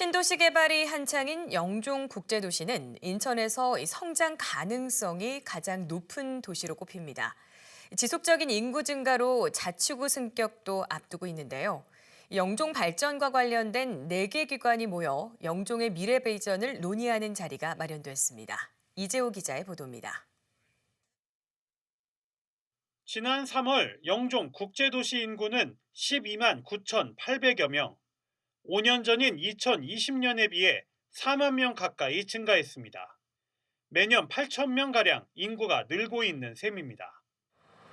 신도시 개발이 한창인 영종 국제도시는 인천에서 이 성장 가능성이 가장 높은 도시로 꼽힙니다. 지속적인 인구 증가로 자치구 승격도 앞두고 있는데요. 영종 발전과 관련된 4개 기관이 모여 영종의 미래 비전을 논의하는 자리가 마련됐습니다. 이재호 기자의 보도입니다. 지난 3월 영종 국제도시 인구는 12만 9,800여 명, 5년 전인 2020년에 비해 4만 명 가까이 증가했습니다. 매년 8천 명가량 인구가 늘고 있는 셈입니다.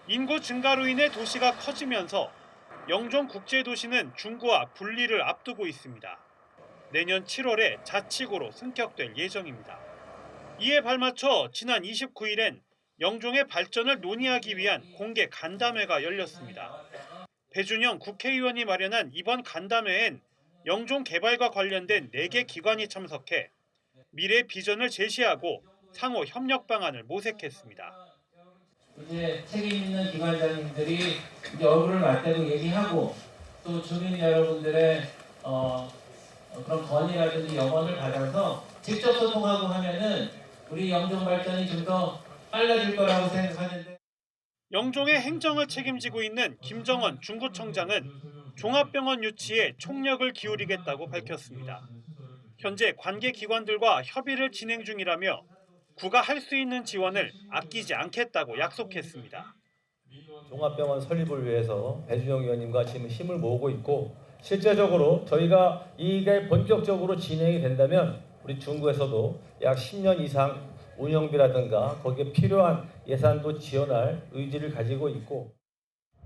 인구 증가로 인해 도시가 커지면서 영종 국제도시는 중구와 분리를 앞두고 있습니다. 내년 7월에 자치구로 승격될 예정입니다. 이에 발맞춰 지난 29일엔 영종의 발전을 논의하기 위한 공개 간담회가 열렸습니다. 배준영 국회의원이 마련한 이번 간담회엔 영종 개발과 관련된 4개 기관이 참석해 미래 비전을 제시하고 상호 협력 방안을 모색했습니다. 이제 책임 있는 기관장님들이 이제 얼굴을 맞대고 얘기하고 또 주민 여러분들의 어, 어, 그런 건의라든지 영원을 받아서 직접 소통하고 하면은 우리 영종 발전이 좀 더 빨라질 거라고 생각하는데. 영종의 행정을 책임지고 있는 김정원 중구청장은 종합병원 유치에 총력을 기울이겠다고 밝혔습니다. 현재 관계 기관들과 협의를 진행 중이라며 구가 할 수 있는 지원을 아끼지 않겠다고 약속했습니다. 종합병원 설립을 위해서 배준영 의원님과 지금 힘을 모으고 있고 실제적으로 저희가 이게 본격적으로 진행이 된다면 우리 중구에서도 약 10년 이상 운영비라든가 거기에 필요한 예산도 지원할 의지를 가지고 있고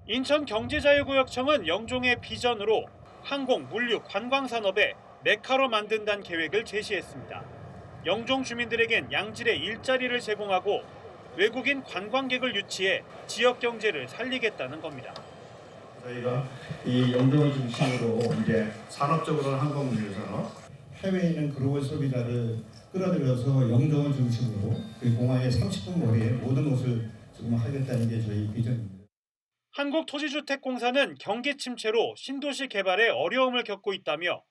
인천경제자유구역청은 영종의 비전으로 항공, 물류, 관광산업의 메카로 만든다는 계획을 제시했습니다. 영종 주민들에겐 양질의 일자리를 제공하고 외국인 관광객을 유치해 지역 경제를 살리겠다는 겁니다. 저희가 이 영종을 중심으로 이제 산업적으로는 항공 물류 산업, 해외에 있는 글로벌 소비자를 끌어들여서 영종을 중심으로 그 공항의 30분 거리에 모든 곳을 지금 하겠다는 게 저희 비전입니다. 한국토지주택공사는 경기 침체로 신도시 개발에 어려움을 겪고 있다며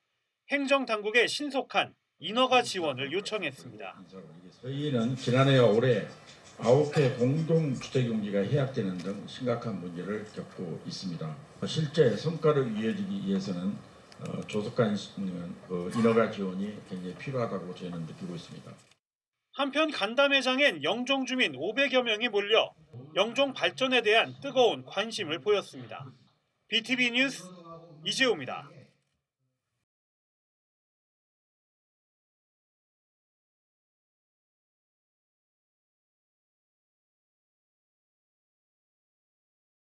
행정당국의 신속한 인허가 지원을 요청했습니다. 저희는 지난해와 올해 9회 공동주택용지가 해약되는 등 심각한 문제를 겪고 있습니다. 실제 성과를 이어지기 위해서는 어, 조속한 어, 인허가 지원이 굉장히 필요하다고 저희는 느끼고 있습니다. 한편 간담회장엔 영종 주민 500여 명이 몰려 영종 발전에 대한 뜨거운 관심을 보였습니다. BTV 뉴스 이재호입니다.